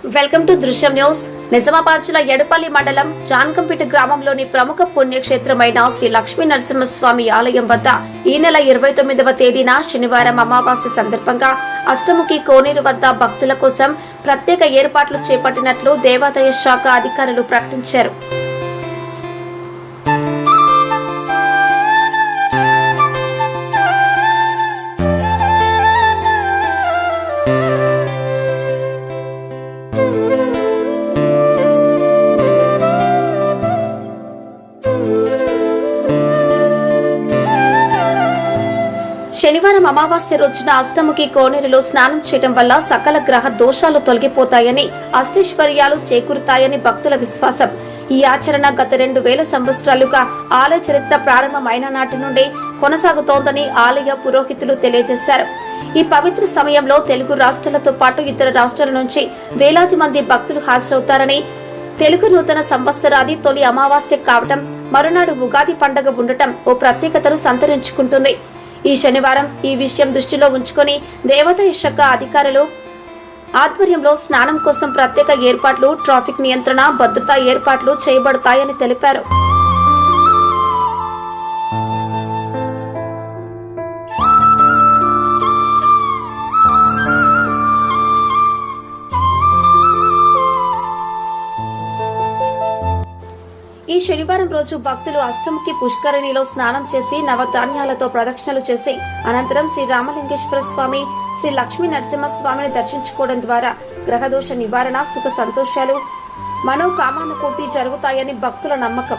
Welcome to Drishyam news. Nizamabad జిల్లా ఎడపల్లి మండలం జాన్కంపేట గ్రామంలోని ప్రముఖ పుణ్యక్షేత్రమైన శ్రీ లక్ష్మీ నరసింహస్వామి ఆలయం వద్ద ఈ నెల ఇరవై తొమ్మిదవ తేదీన శనివారం అమావాస్య సందర్భంగా అష్టముఖి కోనేరు వద్ద భక్తుల కోసం ప్రత్యేక ఏర్పాట్లు చేపట్టినట్లు దేవాదాయ శాఖ అధికారులు ప్రకటించారు. శనివారం అమావాస్య రోజున అష్టముఖి కోనేరులో స్నానం చేయడం వల్ల సకల గ్రహ దోషాలు తొలగిపోతాయని అష్టైశ్వర్యాలు చేకూరుతాయని భక్తుల విశ్వాసం. ఈ ఆచరణ గత రెండు వేల సంవత్సరాలుగా ఆలయ చరిత్ర ప్రారంభమైన నాటి నుండి కొనసాగుతోందని ఆలయ పురోహితులు తెలియజేశారు. ఈ పవిత్ర సమయంలో తెలుగు రాష్ట్రాలతో పాటు ఇతర రాష్ట్రాల నుంచి వేలాది మంది భక్తులు హాజరవుతారని తెలుగు నూతన సంవత్సరాది తొలి అమావాస్య కావటం మరునాడు ఉగాది పండగ ఉండటం ఓ ప్రత్యేకతను సంతరించుకుంటుంది. ఈ శనివారం ఈ విషయం దృష్టిలో ఉంచుకొని దేవత శాఖ అధికారులు ఆధ్వర్యంలో స్నానం కోసం ప్రత్యేక ఏర్పాట్లు ట్రాఫిక్ నియంత్రణ భద్రతా ఏర్పాట్లు చేయబడతాయని తెలిపారు. ఈ శనివారం రోజు భక్తులు అష్టముఖి పుష్కరిణిలో స్నానం చేసి నవధాన్యాలతో ప్రదక్షిణలు చేసి అనంతరం శ్రీ రామలింగేశ్వర స్వామి శ్రీ లక్ష్మీ నరసింహస్వామిని దర్శించుకోవడం ద్వారా గ్రహదోష నివారణ సుఖ సంతోషాలు మనోకామాల పూర్తి జరుగుతాయని భక్తుల నమ్మకం.